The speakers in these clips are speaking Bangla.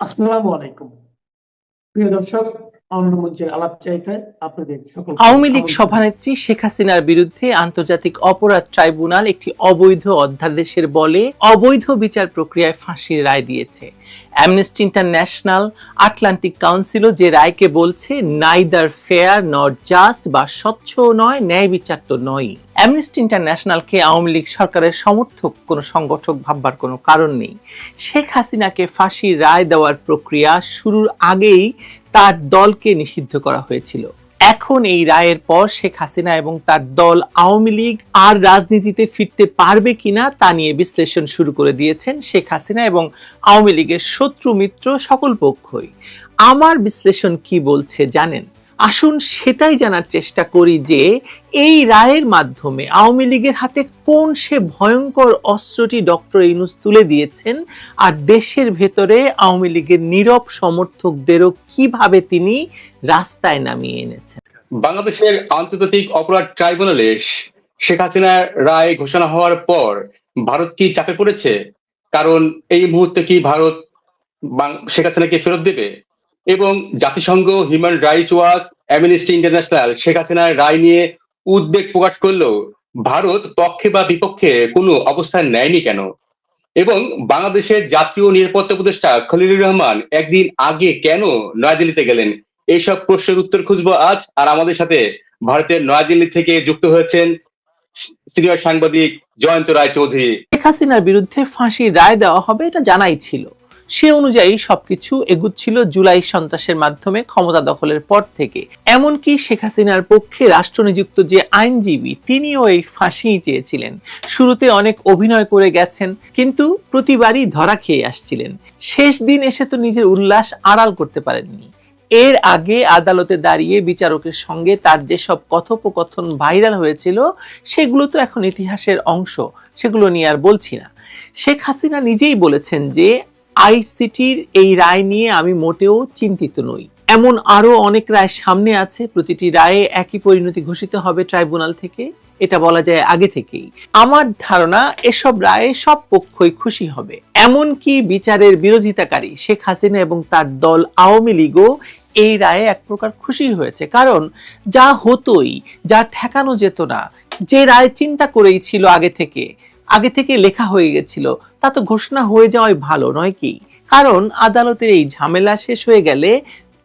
আসসালামু আলাইকুম। প্রিয় দর্শক অন্যমঞ্চের আলাপ চাইতে আপনাদের সকল আওয়ামী লীগ সভানেত্রী শেখ হাসিনার বিরুদ্ধে আন্তর্জাতিক অপরাধ ট্রাইব্যুনাল একটি অবৈধ অধ্যাদেশের বলে অবৈধ বিচার প্রক্রিয়ায় ফাঁসির রায় দিয়েছে। অ্যামনেস্টি ইন্টারন্যাশনাল আটলান্টিক কাউন্সিলও যে রায়কে বলছে নাইদার ফেয়ার নট জাস্ট বা স্বচ্ছ নয় ন্যায় বিচার তো নয় অ্যামনেস্টি ইন্টারন্যাশনালকে আওয়ামী লীগ সরকারের সমর্থক কোনো সংগঠক ভাববার কোনো কারণ নেই। শেখ হাসিনাকে ফাঁসির রায় দেওয়ার প্রক্রিয়া শুরুর আগেই তার দলকে নিষিদ্ধ করা হয়েছিল। এখন এই রায়ের পর শেখ হাসিনা এবং তার দল আওয়ামী লীগ আর রাজনীতিতে ফিরতে পারবে কিনা তা নিয়ে বিশ্লেষণ শুরু করে দিয়েছেন শেখ হাসিনা এবং আওয়ামী লীগের শত্রু মিত্র সকল পক্ষই। আমার বিশ্লেষণ কি বলছে জানেন? আসুন সেটাই জানার চেষ্টা করি যে এই রায়ের মাধ্যমে আওয়ামী লীগের হাতে কোন সে ভয়ঙ্কর অস্ত্রটি ডক্টর ইনুস তুলে দিয়েছেন আর দেশের ভেতরে আওয়ামী লীগের নীরব সমর্থকদেরও কীভাবে তিনি রাস্তায় নামিয়ে এনেছেন? বাংলাদেশের আন্তর্জাতিক অপরাধ ট্রাইব্যুনালে শেখ হাসিনার রায় ঘোষণা হওয়ার পর ভারত কি চাপে পড়েছে? কারণ এই মুহূর্তে কি ভারত শেখ হাসিনাকে ফেরত দেবে? এবং জাতিসংঘ human rights watch amnesty international Sheikh হাসিনার রায় নিয়ে উদ্বেগ প্রকাশ করলেও ভারত পক্ষে বা বিপক্ষে কোনো অবস্থান নেয়নি কেন? এবং বাংলাদেশের জাতীয় নিরাপত্তা উপদেষ্টা খলিলুর রহমান একদিন আগে কেন নয়াদিল্লিতে গেলেন? এইসব প্রশ্নের উত্তর খুঁজবো আজ। আর আমাদের সাথে ভারতের নয়াদিল্লি থেকে যুক্ত হয়েছেন সিনিয়র সাংবাদিক জয়ন্ত রায় চৌধুরী শেখ হাসিনার বিরুদ্ধে ফাঁসির রায় দেওয়া হবে এটা জানাই ছিল। সে অনুযায়ী সবকিছু এগুচ্ছিল জুলাই সন্ত্রাসের মাধ্যমে ক্ষমতা দখলের পর থেকে। এমনকি শেখ হাসিনার পক্ষে রাষ্ট্রনিযুক্ত যে আইনজীবী, তিনিও এই ফাঁসি চেয়েছিলেন। শুরুতে অনেক অভিনয় করে গেছেন, কিন্তু প্রতিবারই ধরা খেয়ে আসছিলেন। শেষ দিন এসে তো নিজের উল্লাস আড়াল করতে পারেননি। এর আগে আদালতে দাঁড়িয়ে বিচারকের সঙ্গে তার যেসব কথোপকথন ভাইরাল হয়েছিল, সেগুলো তো এখন ইতিহাসের অংশ, সেগুলো নিয়ে আর বলছি না। শেখ হাসিনা নিজেই বলেছেন যে আইসিটির এই রায় নিয়ে আমি মোটেও চিন্তিত নই। এমন আরও অনেক রায় সামনে আছে, প্রতিটি রায়ে একই পরিণতি ঘোষিত হবে ট্রাইব্যুনাল থেকে, এটা বলা যায় আগে থেকেই। আমার ধারণা, এসব রায়ে সব পক্ষই খুশি হবে। এমনকি বিচারের বিরোধিতাকারী শেখ হাসিনা এবং তার দল আওয়ামী লীগও এই রায়ে এক প্রকার খুশি হয়েছে। কারণ যা হতোই, যা ঠেকানো যেত না, যে রায় চিন্তা করেই ছিল আগে থেকে আগে থেকে লেখা হয়ে গেছিল। তা তো ঘোষণা হয়ে যাওয়াই ভালো, নয় কি? কারণ আদালতের এই ঝামেলা শেষ হয়ে গেলে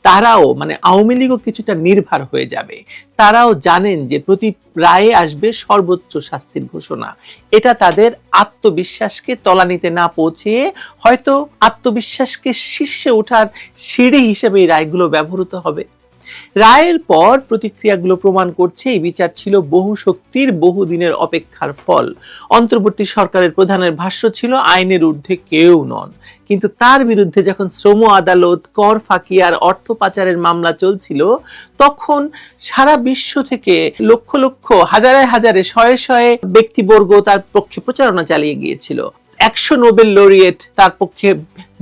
তারাও মানে আওয়ামী লীগও কিছুটা নির্ভর হয়ে যাবে। তারাও জানেন যে প্রতি রায়ে আসবে সর্বোচ্চ শাস্তির ঘোষণা। এটা তাদের আত্মবিশ্বাসকে তলানিতে না পৌঁছিয়ে হয়তো আত্মবিশ্বাসকে শীর্ষে ওঠার সিঁড়ি হিসেবে এই রায়গুলো ব্যবহৃত হবে। রায়ের পর প্রতিক্রিয়াগুলো প্রমাণ করছে, এই বিচার ছিল বহু শক্তির, বহু দিনের অপেক্ষার ফল। অন্তর্বর্তী সরকারের প্রধানের ভাষ্য ছিল, আইনের ঊর্ধ্বে কেউ নন। কিন্তু তার বিরুদ্ধে যখন শ্রম আদালত, কর ফাঁকি আর অর্থ পাচারের মামলা চলছিল, তখন সারা বিশ্ব থেকে লক্ষ লক্ষ, হাজারে হাজারে, শয়ে শয়ে ব্যক্তিবর্গ তার পক্ষে প্রচারণা চালিয়ে গিয়েছিল। একশো নোবেল লরিয়েট তার পক্ষে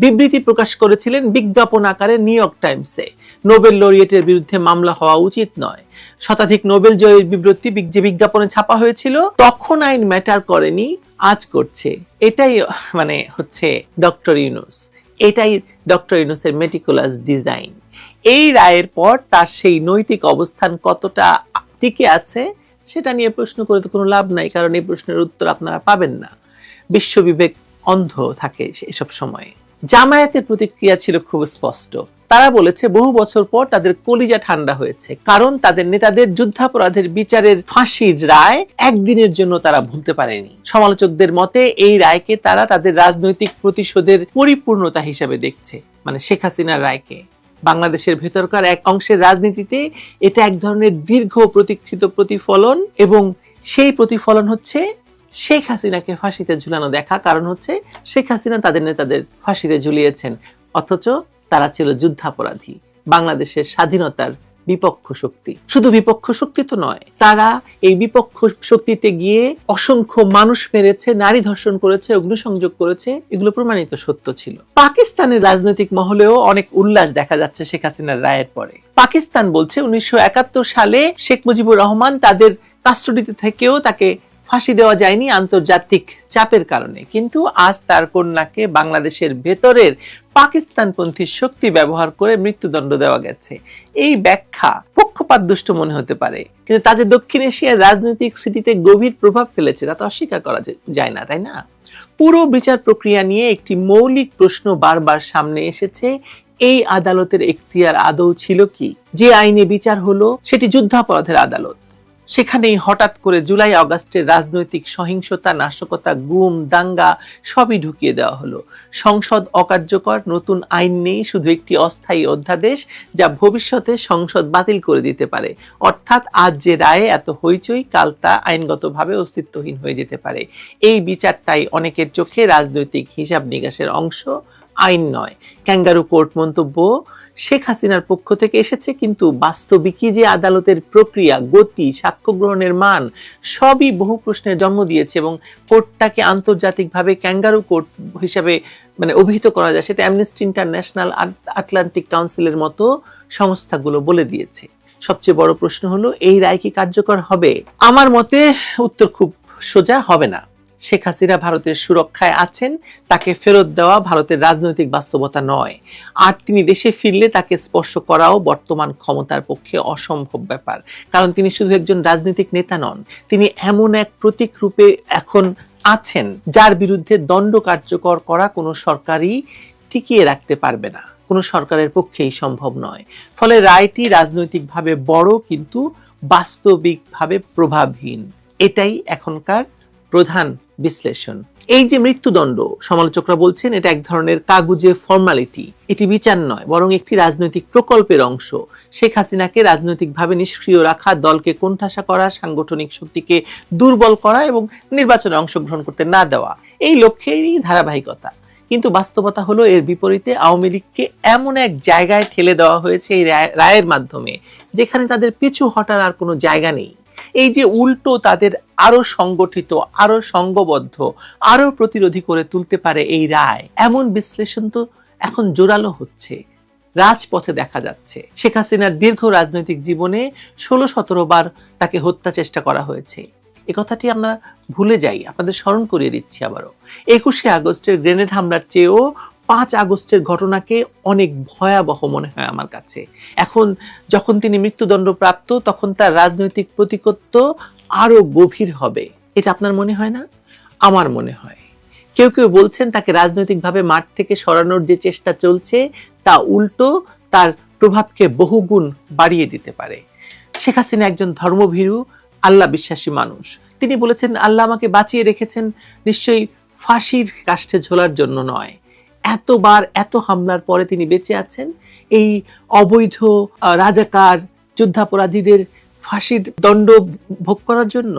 বিবৃতি প্রকাশ করেছিলেন বিজ্ঞাপন আকারে নিউ ইয়র্ক টাইমসে। নোবেল লরিয়েটের বিরুদ্ধে মামলা হওয়া উচিত নয়। শতাধিক নোবেল জয়ের বিবৃতি যে বিজ্ঞাপনে ছাপা হয়েছিল, তখন আইন ম্যাটার করেনি, আজ করছে। এটাই মানে হচ্ছে ডক্টর ইউনুস। এটাই ডক্টর ইউনুসের মেটিকুলাস ডিজাইন এই রায়ের পর তার সেই নৈতিক অবস্থান কতটা টিকে আছে, সেটা নিয়ে প্রশ্ন করে তো কোনো লাভ নাই, কারণ এই প্রশ্নের উত্তর আপনারা পাবেন না। বিশ্ববিবেক অন্ধ থাকে এসব সময়ে। জামায়াতের প্রতিক্রিয়া ছিল খুব স্পষ্ট। তারা বলেছে, বহু বছর পর তাদের কলিজা ঠান্ডা হয়েছে, কারণ তাদের নেতাদের যুদ্ধাপরাধের বিচারের ফাঁসির রায় একদিনের জন্য তারা ভুলতে পারেনি। সমালোচকদের মতে, এই রায়কে তারা তাদের রাজনৈতিক প্রতিশোধের পরিপূর্ণতা হিসেবে দেখছে মানে শেখ হাসিনার রায়কে। বাংলাদেশের ভেতরকার এক অংশের রাজনীতিতে এটা এক ধরনের দীর্ঘ প্রতীক্ষিত প্রতিফলন এবং সেই প্রতিফলন হচ্ছে শেখ হাসিনাকে ফাঁসিতে ঝুলানো দেখা। কারণ হচ্ছে শেখ হাসিনা তাদের নেতাদের ফাঁসিতে ঝুলিয়েছেন। অথচ তারা ছিল যুদ্ধাপরাধী, বাংলাদেশের স্বাধীনতার বিপক্ষ শক্তি। শুধু বিপক্ষ শক্তি তো নয়, তারা এই বিপক্ষ শক্তিতে গিয়ে অসংখ্য মানুষ মেরেছে, নারী ধর্ষণ করেছে, অগ্নিসংযোগ করেছে, এগুলো প্রমাণিত সত্য ছিল। পাকিস্তানের রাজনৈতিক মহলেও অনেক উল্লাস দেখা যাচ্ছে শেখ হাসিনার রায়ের পরে। পাকিস্তান বলছে উনিশশো একাত্তর সালে শেখ মুজিবুর রহমান তাদের কাস্টডিতে থেকেও তাকে ফাঁসি দেওয়া যায়নি আন্তর্জাতিক চাপের কারণে। কিন্তু আজ তার কন্যাকে বাংলাদেশের ভেতরের পাকিস্তানপন্থী শক্তি ব্যবহার করে মৃত্যুদণ্ড দেওয়া গেছে। এই ব্যাখ্যা পক্ষপাত দুষ্ট মনে হতে পারে। কিন্তু তাদের দক্ষিণ এশিয়ার রাজনৈতিক স্মৃতিতে গভীর প্রভাব ফেলেছে, তা তো অস্বীকার করা যায় না, তাই না? পুরো বিচার প্রক্রিয়া নিয়ে একটি মৌলিক প্রশ্ন বারবার সামনে এসেছে, এই আদালতের এখতিয়ার আদৌ ছিল কি? যে আইনে বিচার হলো, সেটি যুদ্ধাপরাধের আদালত। সেখানেই হঠাৎ করে জুলাই আগস্টের রাজনৈতিক সহিংসতা, নাশকতা, গুম, দাঙ্গা সবই ঢুকিয়ে দেওয়া হলো। সংসদ অকার্যকর, নতুন আইন নেই, শুধু একটি অস্থায়ী অধ্যাদেশ যা ভবিষ্যতে সংসদ বাতিল করে দিতে পারে। অর্থাৎ আজ যে রায়ে এত হইচই, কাল তা আইনগতভাবে অস্তিত্বহীন হয়ে যেতে পারে। এই বিচার তাই অনেকের চোখে রাজনৈতিক হিসাব নিকাশের অংশ। আইন নয়। ক্যাঙ্গারু কোর্ট মন্তব্য শেখ হাসিনার পক্ষ থেকে এসেছে, কিন্তু বাস্তবিকই যে আদালতের প্রক্রিয়া, গতি, সাক্ষ্য গ্রহণের মান, সবই বহু প্রশ্নের জন্ম দিয়েছে এবং কোর্টটাকে আন্তর্জাতিকভাবে ক্যাঙ্গারু কোর্ট হিসাবে মানে অভিহিত করা যায়, সেটা অ্যামনেস্টি ইন্টারন্যাশনাল আটলান্টিক কাউন্সিলের মতো সংস্থাগুলো বলে দিয়েছে। সবচেয়ে বড় প্রশ্ন হলো, এই রায় কি কার্যকর হবে? আমার মতে উত্তর খুব সোজা, হবে না। শেখ হাসিনা ভারতের সুরক্ষায় আছেন, তাকে ফেরত দেওয়া ভারতের রাজনৈতিক বাস্তবতা নয়। আর তিনি দেশে ফিরলে তাকে স্পর্শ করাও বর্তমান ক্ষমতার পক্ষে অসম্ভব ব্যাপার। কারণ তিনি শুধু একজন রাজনৈতিক নেতা নন, তিনি এমন এক প্রতীক রূপে এখন আছেন, যার বিরুদ্ধে দণ্ড কার্যকর করা কোনো সরকারই টিকিয়ে রাখতে পারবে না। কোনো সরকারের পক্ষেই সম্ভব নয়। ফলে রায়টি রাজনৈতিকভাবে বড়, কিন্তু বাস্তবিকভাবে প্রভাবহীন। এটাই এখনকার প্রধান বিশ্লেষণ। এই যে মৃত্যুদণ্ড, সমালোচকরা বলছেন এটা এক ধরনের কাগুজে ফর্মালিটি। এটি বিচার নয়, বরং একটি রাজনৈতিক প্রকল্পের অংশ। শেখ হাসিনাকে রাজনৈতিকভাবে নিষ্ক্রিয় রাখা, দলকে কোণঠাসা করা, সাংগঠনিক শক্তিকে দুর্বল করা এবং নির্বাচনে অংশগ্রহণ করতে না দেওয়া, এই লক্ষ্যেরই ধারাবাহিকতা। কিন্তু বাস্তবতা হলো, এর বিপরীতে আওয়ামী লীগকে এমন এক জায়গায় ঠেলে দেওয়া হয়েছে এই রায়- রায়ের মাধ্যমে, যেখানে তাদের পিছু হটার আর কোনো জায়গা নেই। এই যে উল্টো তাদের আরও সংগঠিত, আরও সংঘবদ্ধ, আরও প্রতিরোধী করে তুলতে পারে এই রায়, এমন বিশ্লেষণ তো এখন জোরালো হচ্ছে, রাজপথে দেখা যাচ্ছে। শেখ হাসিনার দীর্ঘ রাজনৈতিক জীবনে ষোলো সতেরো বার তাকে হত্যা চেষ্টা করা হয়েছে। এ কথাটি আমরা ভুলে যাই, আপনাদের স্মরণ করিয়ে দিচ্ছি আবারও। একুশে আগস্টের গ্রেনেড হামলার চেয়েও পাঁচ আগস্টের ঘটনাকে অনেক ভয়াবহ মনে হয় আমার কাছে। এখন যখন তিনি মৃত্যুদণ্ড প্রাপ্ত তখন তার রাজনৈতিক প্রতিকত্ব আরও গভীর হবে। এটা আপনার মনে হয় না? আমার মনে হয়। কেউ কেউ বলছেন তাকে রাজনৈতিকভাবে মাঠ থেকে সরানোর যে চেষ্টা চলছে, তা উল্টো তার প্রভাবকে বহুগুণ বাড়িয়ে দিতে পারে। শেখ হাসিনা একজন ধর্মভীরু, আল্লাহ বিশ্বাসী মানুষ। তিনি বলেছেন, আল্লাহ আমাকে বাঁচিয়ে রেখেছেন, নিশ্চয়ই ফাঁসির কাষ্ঠে ঝোলার জন্য নয়। এতবার এত হামলার পরে তিনি বেঁচে আছেন। এই অবৈধ রাজাকার, যুদ্ধাপরাধীদের ফাঁসির দণ্ড ভোগ করার জন্য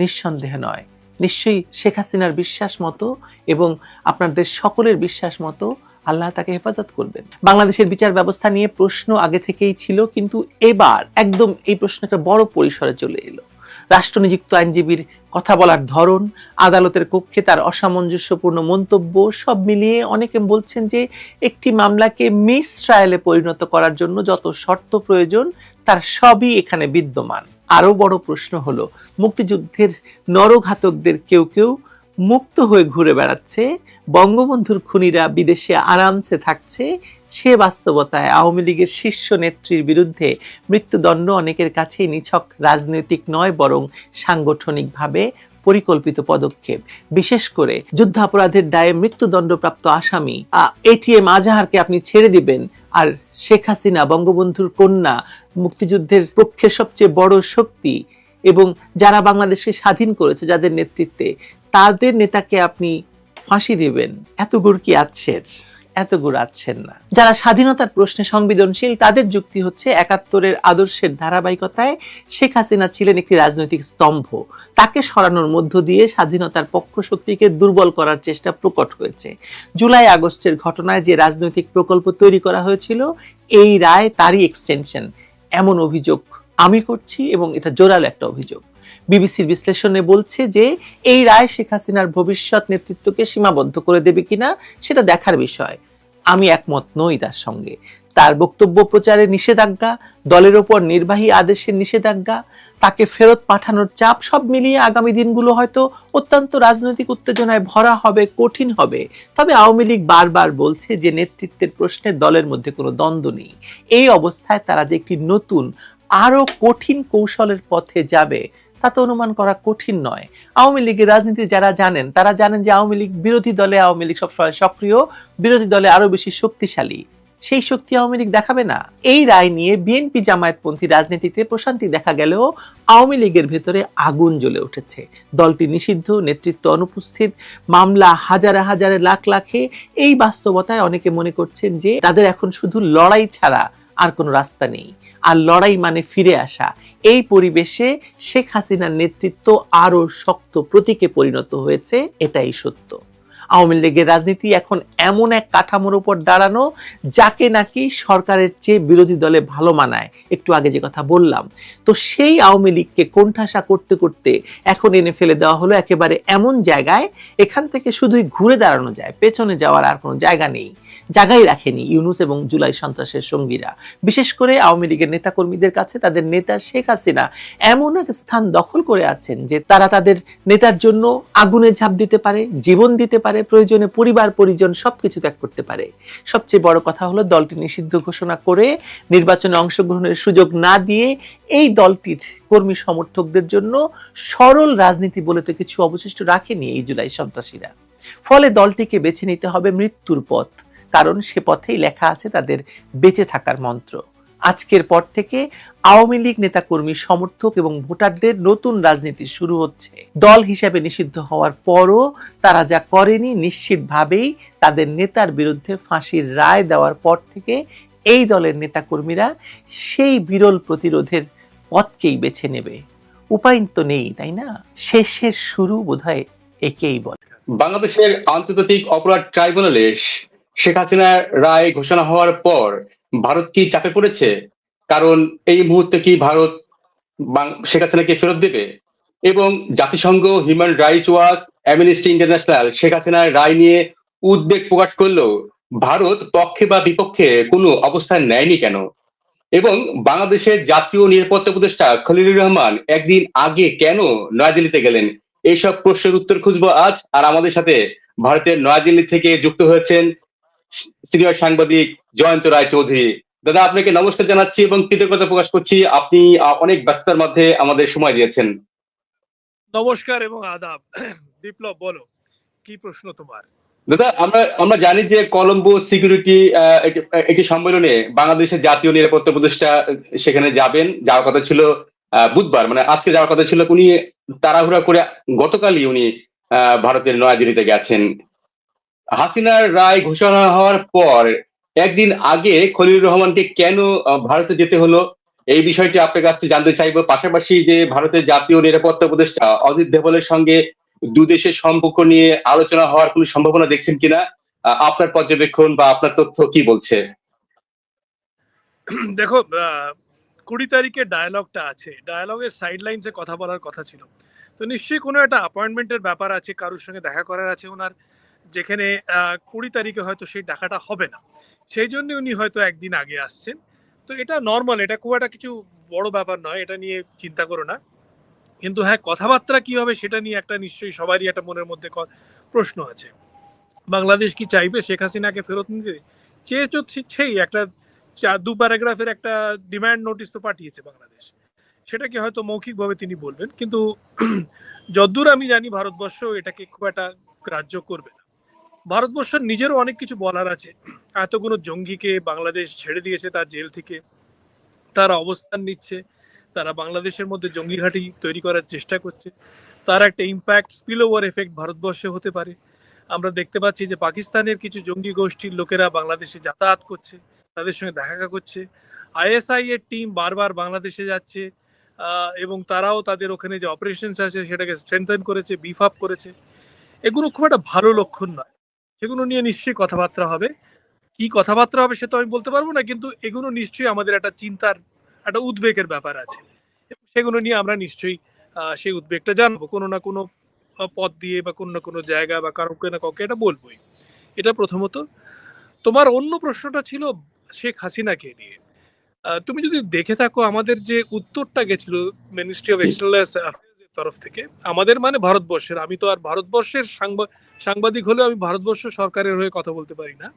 নিঃসন্দেহ নয়। নিশ্চয়ই শেখ হাসিনার বিশ্বাস মতো এবং আপনাদের সকলের বিশ্বাস মতো আল্লাহ তাকে হেফাজত করবেন। বাংলাদেশের বিচার ব্যবস্থা নিয়ে প্রশ্ন আগে থেকেই ছিল, কিন্তু এবার একদম এই প্রশ্ন একটা বড় পরিসরে চলে এলো। রাষ্ট্রনিযুক্ত আইনজীবীর কথা বলার ধরন, আদালতের কক্ষে তার অসামঞ্জস্যপূর্ণ মন্তব্য, সব মিলিয়ে অনেকে বলছেন যে একটি মামলাকে মিস ট্রায়ালে পরিণত করার জন্য যত শর্ত প্রয়োজন, তার সবই এখানে বিদ্যমান। আরও বড় প্রশ্ন হলো, মুক্তিযুদ্ধের নরঘাতকদের কেউ কেউ মুক্ত হয়ে ঘুরে বেড়াচ্ছে, বঙ্গবন্ধুর খুনিরা বিদেশে আরামসে থাকছে, সে বাস্তবতায় আওয়ামী লীগের শীর্ষ নেত্রীর বিরুদ্ধে মৃত্যুদণ্ড অনেকের কাছেই নিছক রাজনৈতিক নয়, বরং সাংগঠনিকভাবে পরিকল্পিত পদক্ষেপ। বিশেষ করে যুদ্ধাপরাধের দায়ে মৃত্যুদণ্ডপ্রাপ্ত আসামি এটিএম আজাহারকে আপনি ছেড়ে দিবেন, আর শেখ হাসিনা, বঙ্গবন্ধুর কন্যা, মুক্তিযুদ্ধের পক্ষে সবচেয়ে বড় শক্তি এবং যারা বাংলাদেশকে স্বাধীন করেছে যাদের নেতৃত্বে, তাদের নেতাকে আপনি ফাঁসি দিবেন। এত গুড় কি আছেন এত গুড় আছেন না। যারা স্বাধীনতার প্রশ্নে সংবেদনশীল, তাদের যুক্তি হচ্ছে একাত্তরের আদর্শের ধারাবাহিকতায় শেখ হাসিনা ছিলেন একটি রাজনৈতিক স্তম্ভ। তাকে সরানোর মধ্য দিয়ে স্বাধীনতার পক্ষ শক্তিকে দুর্বল করার চেষ্টা প্রকট হয়েছে। জুলাই আগস্টের ঘটনায় যে রাজনৈতিক প্রকল্প তৈরি করা হয়েছিল, এই রায় তারই এক্সটেনশন এমন অভিযোগ আমি করছি এবং এটা জোরালো একটা অভিযোগ। বিবিসির বিশ্লেষণে বলছে যে, এই রায় শেখ হাসিনার ভবিষ্যৎ নেতৃত্বকে সীমাবদ্ধ করে দেবে কিনা, সেটা দেখার বিষয়। আমি একমত নই তার সঙ্গে। তার বক্তব্য প্রচারে নিষেধাজ্ঞা, দলের ওপর নির্বাহী আদেশের নিষেধাজ্ঞা, তাকে ফেরত পাঠানোর চাপ, সব মিলিয়ে আগামী দিনগুলো হয়তো অত্যন্ত রাজনৈতিক উত্তেজনায় ভরা হবে, কঠিন হবে। তবে আওয়ামী লীগ বারবার বলছে যে, নেতৃত্বের প্রশ্নে দলের মধ্যে কোনো দ্বন্দ্ব নেই। এই অবস্থায় তারা যে একটি নতুন আরও কঠিন কৌশলের পথে যাবে, তা তো অনুমান করা কঠিন নয়। আওয়ামী লীগের রাজনীতি যারা জানেন, তারা জানেন যে আওয়ামী লীগ বিরোধী দলে আওয়ামী লীগ সবসময় সক্রিয়, বিরোধী দলে আরও বেশি শক্তিশালী। সেই শক্তি আওয়ামী লীগ দেখাবে না। এই রায় নিয়ে বিএনপি জামায়াতপন্থী রাজনীতিতে প্রশান্তি দেখা গেলেও আওয়ামী লীগের ভেতরে আগুন জ্বলে উঠেছে। দলটি নিষিদ্ধ, নেতৃত্ব অনুপস্থিত, মামলা হাজারে হাজারে লাখ লাখে। এই বাস্তবতায় অনেকে মনে করছেন যে তাদের এখন শুধু লড়াই ছাড়া আর কোনো রাস্তা নেই। আর লড়াই মানে ফিরে আসা। এই পরিবেশে শেখ হাসিনার নেতৃত্ব আরও শক্ত প্রতীকে পরিণত হয়েছে, এটাই সত্য। আওয়ামী লীগের রাজনীতি এখন এমন এক কাঠামোর উপর দাঁড়ানো যাকে নাকি সরকারের চেয়ে বিরোধী দলে ভালো মানায়। একটু আগে যে কথা বললাম। তো সেই আওয়ামী লীগকে কোণঠাসা করতে করতে এখন এনে ফেলে দেওয়া হলো একেবারে এমন জায়গায়, এখান থেকে শুধুই ঘুরে দাঁড়ানো যায়, পেছনে যাওয়ার আর কোনো জায়গা নেই। জায়গায় রাখেনি ইউনুস এবং জুলাই সন্ত্রাসের সঙ্গীরা। বিশেষ করে আওয়ামী লীগের নেতাকর্মীদের কাছে তাদের নেতা শেখ হাসিনা এমন এক স্থান দখল করে আছেন যে তারা তাদের নেতার জন্য আগুনে ঝাঁপ দিতে পারে, জীবন দিতে পারে প্রয়োজনে পরিবার, পরিজন সবকিছু ত্যাগ করতে পারে। সবচেয়ে বড় কথা হলো দলটি নিষিদ্ধ ঘোষণা করে নির্বাচনে অংশগ্রহণের সুযোগ না দিয়ে এই দলটির কর্মী সমর্থকদের জন্য সরল রাজনীতি বলে তো কিছু অবশিষ্ট রাখেনি এই জুলাই সন্ত্রাসীরা। ফলে দলটিকে বেছে নিতে হবে মৃত্যুর পথ, কারণ সে পথেই লেখা আছে তাদের বেঁচে থাকার মন্ত্র। আজকের পর থেকে আওয়ামী লীগ নেতাকর্মী, সমর্থক এবং ভোটারদের নতুন রাজনীতি শুরু হচ্ছে। দল হিসেবে নিষিদ্ধ হওয়ার পরও তারা যা করেনি নিশ্চিতভাবেই তাদের নেতার বিরুদ্ধে ফাঁসির রায় দেওয়ার পর থেকে এই দলের নেতাকর্মীরা সেই বিরল প্রতিরোধের পথকেই বেছে নেবে। উপায় তো নেই, তাই না? শেষের শুরু বোধহয় একেই বলে। বাংলাদেশের আন্তর্জাতিক অপরাধ ট্রাইব্যুনালে শেখ হাসিনার রায় ঘোষণা হওয়ার পর ভারত কি চাপে পড়েছে? কারণ এই মুহূর্তে কি ভারত শেখ হাসিনাকে ফেরত দেবে? এবং জাতিসংঘ human rights watch amnesty international Sheikh হাসিনার রায় নিয়ে উদ্বেগ প্রকাশ করলেও ভারত পক্ষে বা বিপক্ষে কোনো অবস্থান নেয়নি কেন? এবং বাংলাদেশের জাতীয় নিরাপত্তা উপদেষ্টা খলিলুর রহমান একদিন আগে কেন নয়াদিল্লিতে গেলেন? এইসব প্রশ্নের উত্তর খুঁজবো আজ, আর আমাদের সাথে ভারতের নয়াদিল্লি থেকে যুক্ত হয়েছেন সিনিয়র সাংবাদিক জয়ন্ত রায় চৌধুরী দাদা আপনাকে নমস্কার জানাচ্ছি এবং কৃতজ্ঞতা প্রকাশ করছি। আপনি অনেক ব্যস্ততার মধ্যে আমাদের সময় দিয়েছেন। নমস্কার এবং আদাব। বিপ্লব বলো কি প্রশ্ন তোমার? দাদা আমরা আমরা জানি যে কলম্বো সিকিউরিটি একটি সম্মেলনে বাংলাদেশের জাতীয় নিরাপত্তা উপদেষ্টা সেখানে যাবেন। যাওয়ার কথা ছিল বুধবার মানে আজকে যাওয়ার কথা ছিল উনি তাড়াহুড়া করে গতকালই উনি আহ, ভারতের নয়াদিল্লিতে গেছেন। হাসিনার রায় ঘোষণা হওয়ার পর একদিন আগে খলিলুর রহমানকে কেন ভারতে যেতে হলো, এই বিষয়টি আপনার কাছ থেকে জানতে চাইব। পাশাপাশি যে ভারতের জাতীয় নিরাপত্তা উপদেষ্টা অজিত দেবলের সঙ্গে দু দেশের সম্পর্ক নিয়ে আলোচনা হওয়ার কোনো সম্ভাবনা দেখছেন কিনা আপনার পর্যবেক্ষণ বা আপনার তথ্য কি বলছে? দেখো কুড়ি তারিখে ডায়ালগটা আছে। ডায়ালগের সাইড লাইনসে কথা বলার কথা ছিল। তো নিশ্চয়ই কোনো একটা অ্যাপয়েন্টমেন্টের ব্যাপার আছে, কারোর সঙ্গে দেখা করার আছে ওনার। যেখানে কুড়ি তারিখে হয়তো সেই দেখাটা হবে না। সেই জন্য উনি হয়তো একদিন আগে আসছেন। তো এটা নর্মাল এটা খুব একটা কিছু বড় ব্যাপার নয়, এটা নিয়ে চিন্তা করো না। কিন্তু হ্যাঁ কথাবার্তা কি হবে সেটা নিয়ে একটা নিশ্চয়ই সবারই একটা মনের মধ্যে প্রশ্ন আছে। বাংলাদেশ কি চাইবে শেখ হাসিনাকে ফেরত নিতে? চেয়ে সেই একটা দু প্যারাগ্রাফের একটা ডিমান্ড নোটিশ তো পাঠিয়েছে বাংলাদেশ। সেটাকে হয়তো মৌখিকভাবে তিনি বলবেন। কিন্তু যদ্দূর আমি জানি ভারতবর্ষ এটাকে খুব একটা গ্রাহ্য করবে ভারতবর্ষের নিজেরও অনেক কিছু বলার আছে। এতগুলো জঙ্গিকে বাংলাদেশ ছেড়ে দিয়েছে তার জেল থেকে। তারা অবস্থান নিচ্ছে। তারা বাংলাদেশের মধ্যে জঙ্গি ঘাঁটি তৈরি করার চেষ্টা করছে। তার একটা ইম্প্যাক্ট স্পিল ওভার এফেক্ট ভারতবর্ষে হতে পারে। আমরা দেখতে পাচ্ছি যে পাকিস্তানের কিছু জঙ্গি গোষ্ঠীর লোকেরা বাংলাদেশে যাতায়াত করছে, তাদের সঙ্গে দেখা করছে। আইএসআই এর টিম বারবার বাংলাদেশে যাচ্ছে এবং তারাও তাদের ওখানে যে অপারেশন আছে সেটাকে স্ট্রেংথেন করেছে বিফ আপ করেছে। এগুলো খুব একটা ভালো লক্ষণ নয়। সেগুলো নিয়ে নিশ্চয়ই কথাবার্তা হবে। কি কথাবার্তা হবে সে তো আমি বলতে পারব না, কিন্তু এগুলো নিশ্চয়ই আমাদের একটা চিন্তার, একটা উদ্বেগের ব্যাপার আছে। সেগুলো নিয়ে আমরা নিশ্চয়ই সেই উদ্বেগটা জানব। কোনো না কোনো পথ দিয়ে বা কোনো না কোনো জায়গা বা কারোকে না কাউকে এটা বলবোই। এটা প্রথমত। তোমার অন্য প্রশ্নটা ছিল শেখ হাসিনাকে নিয়ে। তুমি যদি দেখে থাকো আমাদের যে উত্তরটা গেছিল মিনিস্ট্রি অফ এক্সটার্নাল তরফ থেকে, আমাদের মানে ভারতবর্ষের। আমি তো আর ভারতবর্ষের সাংবা- সাংবাদিক হলেও আমি ভারতবর্ষ সরকারের হয়ে কথা বলতে পারি না।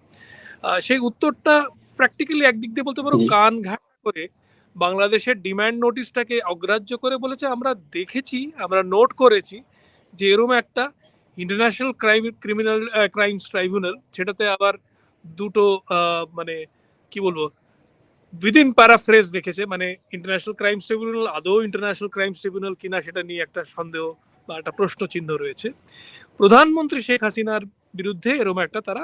সেই উত্তরটা প্র্যাকটিক্যালি একদিক দিয়ে বলতে পারো কান ঘাট করে বাংলাদেশের ডিমান্ড নোটিশটাকে অগ্রাহ্য করে বলেছে। আমরা দেখেছি আমরা নোট করেছি যে এরম একটা international crime criminal crimes tribunal সেটাতে আবার দুটো মানে কি বলব উইদিন প্যারাফ্রেজ দেখেছে মানে ইন্টারন্যাশনাল ক্রাইমস ট্রিবিউনাল আদৌ ইন্টারন্যাশনাল ক্রাইমস ট্রিবিউনাল কিনা সেটা নিয়ে একটা সন্দেহ বা একটা প্রশ্ন চিহ্ন রয়েছে। প্রধানমন্ত্রী শেখ হাসিনার বিরুদ্ধে এরকম একটা তারা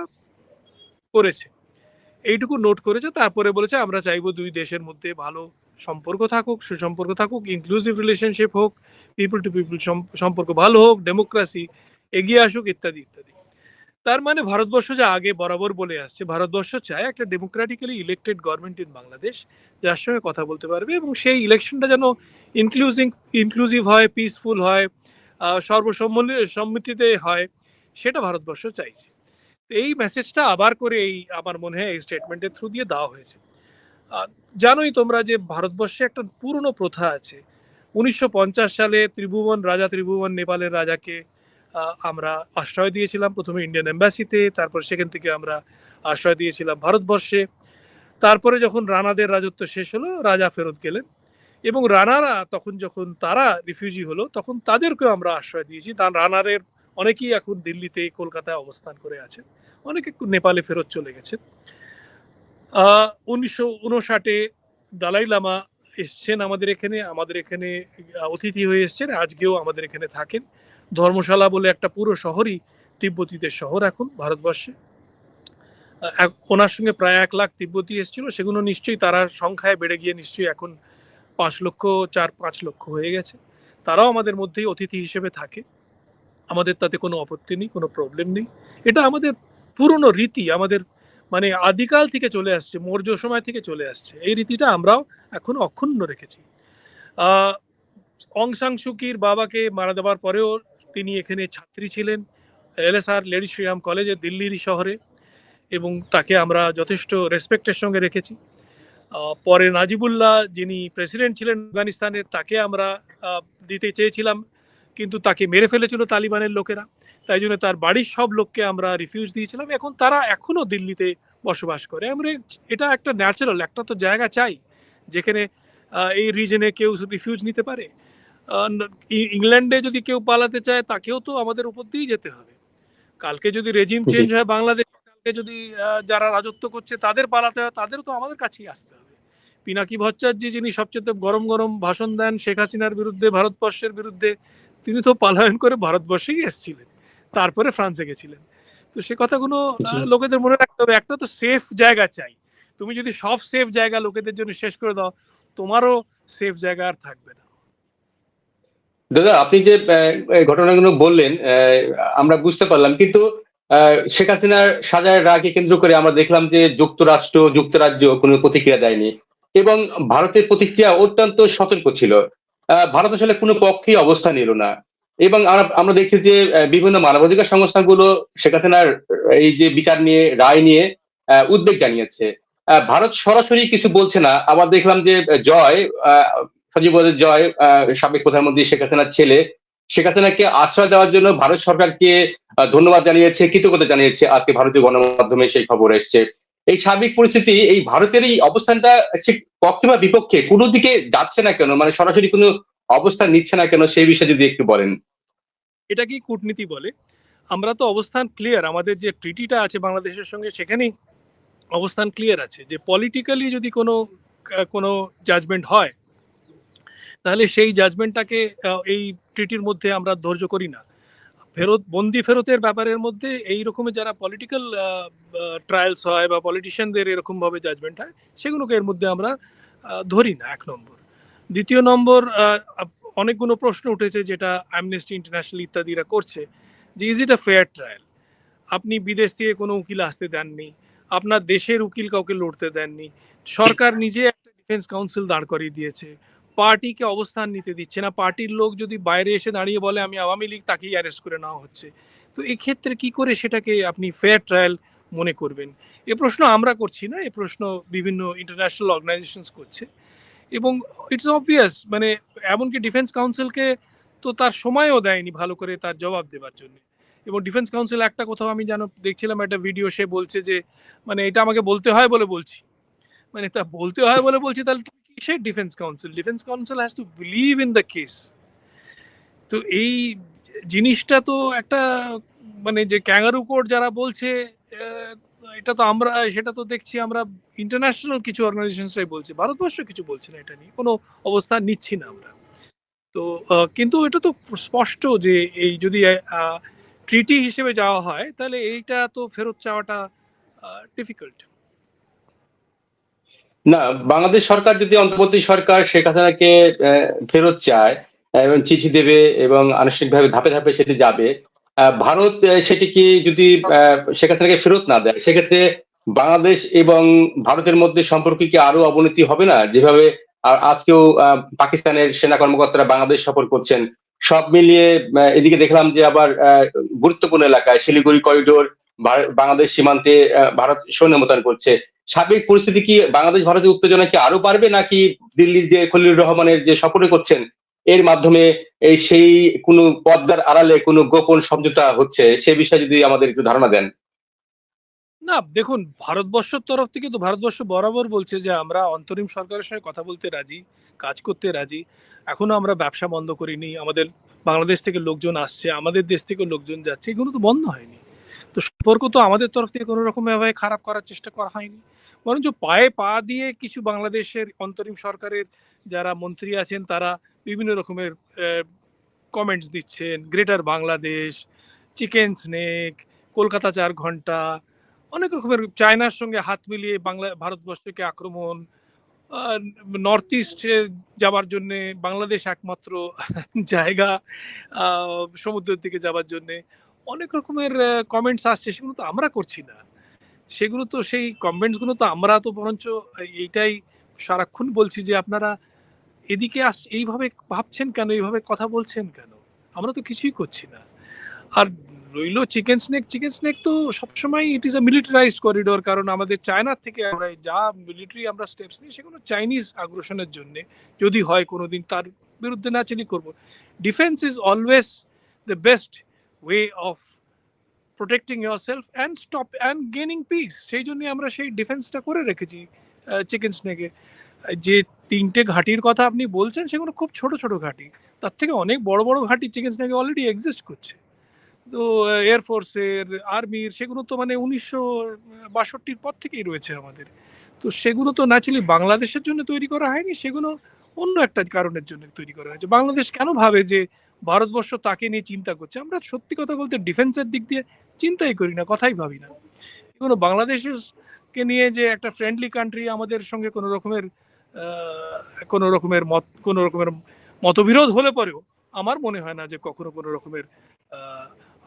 করেছে। এইটুকু নোট করেছে, তারপরে বলেছে, আমরা চাইব দুই দেশের মধ্যে ভালো সম্পর্ক থাকুক, সুসম্পর্ক থাকুক ইনক্লুসিভ রিলেশনশিপ হোক পিপল টু পিপল সম্পর্ক ভালো হোক ডেমোক্রেসি এগিয়ে আসুক, ইত্যাদি ইত্যাদি। তার মানে ভারতবর্ষ যা আগে বরাবর বলে আসছে, ভারতবর্ষ চায় একটা democratically elected government in Bangladesh যার সঙ্গে কথা বলতে পারবে এবং সেই ইলেকশনটা যেন ইনক্লুসিভ ইনক্লুসিভ হয় পিসফুল হয় আহ, সর্বসম্মতি সম্মতিতে হয় সেটা ভারতবর্ষ চাইছে। এই মেসেজটা আবার করে এই আমার মনে হয় এই স্টেটমেন্টের থ্রু দিয়ে দেওয়া হয়েছে। জানোই তোমরা যে ভারতবর্ষে একটা পুরনো প্রথা আছে। উনিশশো পঞ্চাশ সালে ত্রিভুবন রাজা ত্রিভুবন নেপালের রাজাকে আমরা আশ্রয় দিয়েছিলাম প্রথমে ইন্ডিয়ান এম্বাসিতে তারপর সেখান থেকে আমরা আশ্রয় দিয়েছিলাম ভারতবর্ষে। তারপরে যখন রানাদের রাজত্ব শেষ হলো রাজা ফেরত গেলেন। এবং রানারা তখন যখন তারা রিফিউজি হলো, তখন তাদেরকেও আমরা আশ্রয় দিয়েছি। তার রানারের অনেকেই এখন দিল্লিতে, কলকাতায় অবস্থান করে আছেন। অনেকে নেপালে ফেরত চলে গেছে উনিশশো উনষাটে দালাই লামা এসছেন আমাদের এখানে আমাদের এখানে অতিথি হয়ে এসছেন, আজকেও আমাদের এখানে থাকেন। ধর্মশালা বলে একটা পুরো শহরই তিব্বতীদের শহর এখন ভারতবর্ষে। ওনার সঙ্গে প্রায় এক লাখ তিব্বতী এসেছিল, সেগুলো নিশ্চয়ই তারা সংখ্যায় বেড়ে গিয়ে নিশ্চয়ই এখন পাঁচ লক্ষ চার পাঁচ লক্ষ হয়ে গেছে। তারাও আমাদের মধ্যেই অতিথি হিসেবে থাকে। আমাদের তাতে কোনো আপত্তি নেই কোনো প্রবলেম নেই। এটা আমাদের পুরনো রীতি আমাদের মানে আদিকাল থেকে চলে আসছে মৌর্য সময় থেকে চলে আসছে। এই রীতিটা আমরাও এখন অক্ষুণ্ণ রেখেছি। আহ, অং সাং সুকির বাবাকে মারা দেওয়ার পরেও তিনি এখানে ছাত্রী ছিলেন এলএসআর লেডি শ্রীরাম কলেজে দিল্লির শহরে। এবং তাকে আমরা যথেষ্ট রেসপেক্টের সঙ্গে রেখেছি। পরে নাজিবুল্লাহ যিনি প্রেসিডেন্ট ছিলেন আফগানিস্তানের তাকে আমরা দিতে চেয়েছিলাম কিন্তু তাকে মেরে ফেলেছিল তালিবানের লোকেরা। তাই জন্য তার বাড়ির সব লোককে আমরা রিফিউজ দিয়েছিলাম। এখন তারা এখনও দিল্লিতে বসবাস করে। আমরা এটা একটা ন্যাচারাল একটা তো জায়গা চাই যেখানে এই রিজনে কেউ রিফিউজ নিতে পারে। ইংল্যান্ডে যদি কেউ পালাতে চায় তাকেও তো আমাদের উপর দিয়েই যেতে হবে। কালকে যদি রেজিম চেঞ্জ হয় বাংলাদেশ কালকে যদি যারা রাজত্ব করছে তাদের পালাতে হয় তাদের তো আমাদের কাছেই আসতে হবে। পিনাকি ভট্টাচার্য যিনি সবচেয়ে গরম গরম ভাষণ দেন শেখ হাসিনার বিরুদ্ধে ভারতবর্ষের বিরুদ্ধে তিনি তো পালায়ন করে ভারতবর্ষেই এসেছিলেন। তারপরে ফ্রান্সে গেছিলেন। তো সে কথাগুলো লোকেদের মনে রাখতে হবে একটা তো সেফ জায়গা চাই। তুমি যদি সব সেফ জায়গা লোকেদের জন্য শেষ করে দাও তোমারও সেফ জায়গা আর থাকবে না। দাদা আপনি যে আহ, ঘটনাগুলো বললেন আহ, আমরা বুঝতে পারলাম কিন্তু শেখ হাসিনার সাজার রাগকে কেন্দ্র করে আমরা দেখলাম যে যুক্তরাষ্ট্র, যুক্তরাজ্য কোনো প্রতিক্রিয়া দেয়নি এবং ভারতের প্রতিক্রিয়া অত্যন্ত সতর্ক ছিল। ভারত আসলে কোনো পক্ষেই অবস্থান নিল না এবং আমরা দেখছি যে বিভিন্ন মানবাধিকার সংস্থাগুলো শেখ হাসিনার এই যে বিচার নিয়ে, রায় নিয়ে উদ্বেগ জানিয়েছে। ভারত সরাসরি কিছু বলছে না। আবার দেখলাম যে, জয় সজীব জয় সাবেক প্রধানমন্ত্রী শেখ হাসিনার ছেলে শেখ হাসিনাকে আশ্রয় দেওয়ার জন্য ভারত সরকারকে ধন্যবাদ জানিয়েছে, কৃতজ্ঞতা জানিয়েছে আজকে ভারতীয় গণমাধ্যমে সেই খবর এসছে। এই সার্বিক পরিস্থিতি, এই ভারতের এই অবস্থানটা ঠিক পক্ষে বা বিপক্ষে কোনো দিকে যাচ্ছে না কেন? মানে সরাসরি কোনো অবস্থান নিচ্ছে না কেন? সেই বিষয়ে যদি একটু বলেন। এটা কি কূটনীতি বলে? আমরা তো অবস্থান ক্লিয়ার আমাদের যে ট্রিটিটা আছে বাংলাদেশের সঙ্গে সেখানেই অবস্থান ক্লিয়ার আছে। যে পলিটিক্যালি যদি কোনো কোনো জাজমেন্ট হয় তাহলে সেই জাজমেন্টটাকে এই ট্রিটির মধ্যে আমরা ধৈর্য করি না। ফেরত, বন্দি ফেরতের ব্যাপারের মধ্যে এই রকমের যারা পলিটিক্যাল ট্রায়ালস হয় বা পলিটিশিয়ানদের এরকমভাবে জাজমেন্ট হয়, সেগুলোকে এর মধ্যে আমরা ধরি না, এক নম্বর। দ্বিতীয় নম্বর অনেকগুলো প্রশ্ন উঠেছে যেটা অ্যামনেস্টি ইন্টারন্যাশনাল ইত্যাদিরা করছে যে is it a fair trial আপনি বিদেশ থেকে কোনো উকিল আসতে দেননি, আপনার দেশের উকিল কাউকে লড়তে দেননি, সরকার নিজে একটা ডিফেন্স কাউন্সিল দাঁড় করিয়ে দিয়েছে পার্টিকে অবস্থান নিতে দিচ্ছে না। পার্টির লোক যদি বাইরে এসে দাঁড়িয়ে বলে, আমি আওয়ামী লীগ, তাকেই অ্যারেস্ট করে নেওয়া হচ্ছে। তো এক্ষেত্রে কি করে সেটাকে আপনি ফেয়ার ট্রায়াল মনে করবেন? এ প্রশ্ন আমরা করছি না, এ প্রশ্ন বিভিন্ন ইন্টারন্যাশনাল অর্গানাইজেশনস করছে। এবং ইটস অবভিয়াস মানে এমনকি ডিফেন্স কাউন্সিলকে তো তার সময়ও দেয়নি ভালো করে তার জবাব দেওয়ার জন্য। এবং ডিফেন্স কাউন্সিল একটা কোথাও আমি যেন দেখছিলাম একটা ভিডিও সে বলছে যে মানে এটা আমাকে বলতে হয় বলে বলছি। মানে তা বলতে হয় বলে বলছি, তাহলে কিসের defence counsel defence counsel has to believe in the case তো এই জিনিসটা তো একটা মানে যে ক্যাঙ্গারু কোর্ট যারা বলছে এটা তো আমরা, সেটা তো দেখছি আমরা ইন্টারন্যাশনাল কিছু অর্গানাইজেশনসরাই বলছে, ভারতবর্ষ কিছু বলছে না এটা নিয়ে, কোনো অবস্থান নিচ্ছি না আমরা। তো কিন্তু এটা তো স্পষ্ট যে এই যদি ট্রিটি হিসেবে যাওয়া হয়, তাহলে এইটা তো ফেরত চাওয়াটা ডিফিকাল্ট না, বাংলাদেশ সরকার যদি অন্তর্বর্তী সরকার শেখ হাসিনাকে ফেরত চায় এবং চিঠি দেবে এবং আনুষ্ঠানিকভাবে ধাপে ধাপে সেটি যাবে ভারত সেটিকে যদি শেখ হাসিনাকে ফেরত না দেয়, সেক্ষেত্রে বাংলাদেশ এবং ভারতের মধ্যে সম্পর্ক কি আরও অবনতি হবে না? যেভাবে আ- আজকেও পাকিস্তানের সেনা কর্মকর্তারা বাংলাদেশ সফর করছেন, সব মিলিয়ে এদিকে দেখলাম যে আবার গুরুত্বপূর্ণ এলাকায় শিলিগুড়ি করিডোর বাংলাদেশ সীমান্তে ভারত সৈন্য মোতায়েন করছে। সার্বিক পরিস্থিতি কি বাংলাদেশ ভারতের উত্তেজনা কি আরও বাড়বে নাকি দিল্লির যে খলিলুর রহমানের যে সফরে করছেন, এর মাধ্যমে এই সেই কোনো পদ্মার আড়ালে কোনো গোপন সমঝোতা হচ্ছে? সে বিষয়ে যদি আমাদের একটু ধারণা দেন। না, দেখুন, ভারতবর্ষের তরফ থেকে তো ভারতবর্ষ বরাবর বলছে যে আমরা অন্তরিম সরকারের সঙ্গে কথা বলতে রাজি, কাজ করতে রাজি। এখনও আমরা ব্যবসা বন্ধ করিনি, আমাদের বাংলাদেশ থেকে লোকজন আসছে, আমাদের দেশ থেকে লোকজন যাচ্ছে, এগুলো তো বন্ধ হয়নি। তো সম্পর্ক তো আমাদের তরফ থেকে কোনো রকম ভাবে খারাপ করার চেষ্টা করা হয়নি। বরঞ্চ পায়ে পা দিয়ে কিছু বাংলাদেশের অন্তরিম সরকারের যারা মন্ত্রী আছেন, তারা বিভিন্ন রকমের কমেন্টস দিচ্ছেন। Greater Bangladesh chicken snake Kolkata চার ঘণ্টা, অনেক রকমের চায়নার সঙ্গে হাত মিলিয়ে বাংলা, ভারতবর্ষকে আক্রমণ নর্থ ইস্টে যাবার জন্যে বাংলাদেশ একমাত্র জায়গা সমুদ্রের দিকে যাবার জন্য। অনেক রকমের কমেন্টস আসছে, সেগুলো তো আমরা করছি না। সেগুলো তো সেই কমেন্টসগুলো তো আমরা তো বরঞ্চ এইটাই সারাক্ষণ বলছি যে, আপনারা এদিকে আস, এইভাবে ভাবছেন কেন? এইভাবে কথা বলছেন কেন? আমরা তো কিছুই করছি না। আর রইল চিকেন স্নেক চিকেন স্নেক তো সবসময় ইট ইজ আ মিলিটারাইজ করিডোর কারণ আমাদের চায়নার থেকে আমরা যা মিলিটারি আমরা স্টেপস নিই, সেগুলো চাইনিজ আগ্রাসনের জন্য। যদি হয়, কোনোদিন তার বিরুদ্ধে নাচালি করব। Defence is always the best of protecting yourself and stop and gaining peace সেই জন্য আমরা সেই ডিফেন্সটা করে রেখেছি চিকেন স্নেকে যে তিনটে ঘাঁটির কথা আপনি বলছেন, সেগুলো খুব ছোট ছোট ঘাঁটি। তার থেকে অনেক বড় বড় ঘাঁটি চিকেন স্নেকে অলরেডি এক্সিস্ট করছে। তো এয়ারফোর্সের আর্মির সেগুলো তো মানে উনিশশো বাষট্টির পর থেকেই রয়েছে আমাদের। তো সেগুলো তো ন্যাচুরালি বাংলাদেশের জন্য তৈরি করা হয়নি, সেগুলো অন্য একটা কারণের জন্য তৈরি করা হয়েছে। বাংলাদেশ কেন ভাবে যে ভারতবর্ষ তাকে নিয়ে চিন্তা করছে। আমরা সত্যি কথা বলতে ডিফেন্সের দিক দিয়ে চিন্তাই করি না, কথাই ভাবি না। এগুলো বাংলাদেশের কে নিয়ে যে একটা ফ্রেন্ডলি কান্ট্রি আমাদের সঙ্গে কোনো রকমের কোনো রকমের মত, কোনো রকমের মতবিরোধ হলে পরেও আমার মনে হয় না যে কখনো কোনো রকমের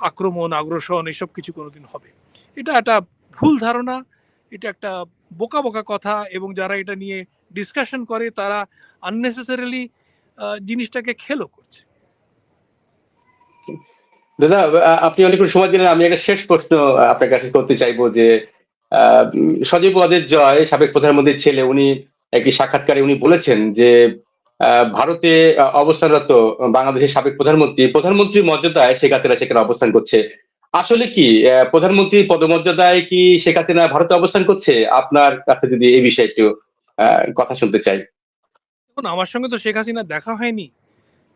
আক্রমণ, আগ্রাসন এসব কিছু কোনোদিন হবে। এটা একটা ভুল ধারণা, এটা একটা বোকা বোকা কথা এবং যারা এটা নিয়ে ডিসকাশন করে তারা আননেসেসারিলি জিনিসটাকে খেলো করছে। দাদা, আপনি অনেকক্ষণ সময় দিলেন, আমি একটা শেষ প্রশ্ন আপনার কাছে করতে চাইব যে সজীব ওয়াদের জয়, সাবেক প্রধানমন্ত্রীর ছেলে, উনি একটি সাক্ষাৎকারে উনি বলেছেন যে ভারতে অবস্থানরত বাংলাদেশের সাবেক প্রধানমন্ত্রী, প্রধানমন্ত্রীর মর্যাদায় শেখ হাসিনা সেখানে অবস্থান করছে। আসলে কি প্রধানমন্ত্রী পদমর্যাদায় কি শেখ হাসিনা ভারতে অবস্থান করছে? আপনার কাছে যদি এই বিষয়ে একটু কথা শুনতে চাই। আমার সঙ্গে তো শেখ হাসিনা দেখা হয়নি।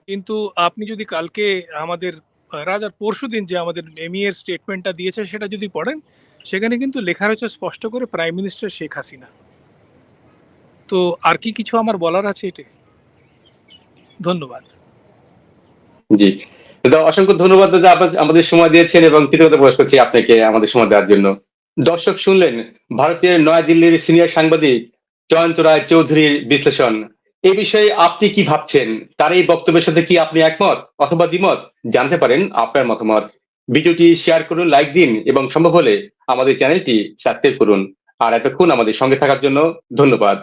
কিন্তু আপনি যদি কালকে আমাদের রাজার পরশু দিন যে আমাদের এমই এর স্টেটমেন্টটা দিয়েছে, সেটা যদি পড়েন, সেখানে কিন্তু লেখা রয়েছে স্পষ্ট করে প্রাইম মিনিস্টার শেখ হাসিনা তো আর কি কিছু আমার বলার আছে এটা ধন্যবাদ। জি। দাদা অসংখ্য ধন্যবাদ দাদা আমাদের সময় দিয়েছেন এবং কৃতজ্ঞতা প্রকাশ করছি আপনাকে আমাদের সময় দেওয়ার জন্য। দর্শক শুনলেন, ভারতের নয়াদিল্লির সিনিয়র সাংবাদিক জয়ন্ত রায় চৌধুরীর বিশ্লেষণ। এই বিষয়ে আপনি কি ভাবছেন? তার এই বক্তব্যের সাথে কি আপনি একমত অথবা দ্বিমত? জানতে পারেন আপনার মতামত। ভিডিওটি শেয়ার করুন, লাইক দিন এবং সম্ভব হলে আমাদের চ্যানেলটি সাবস্ক্রাইব করুন। আর এতক্ষণ আমাদের সঙ্গে থাকার জন্য ধন্যবাদ।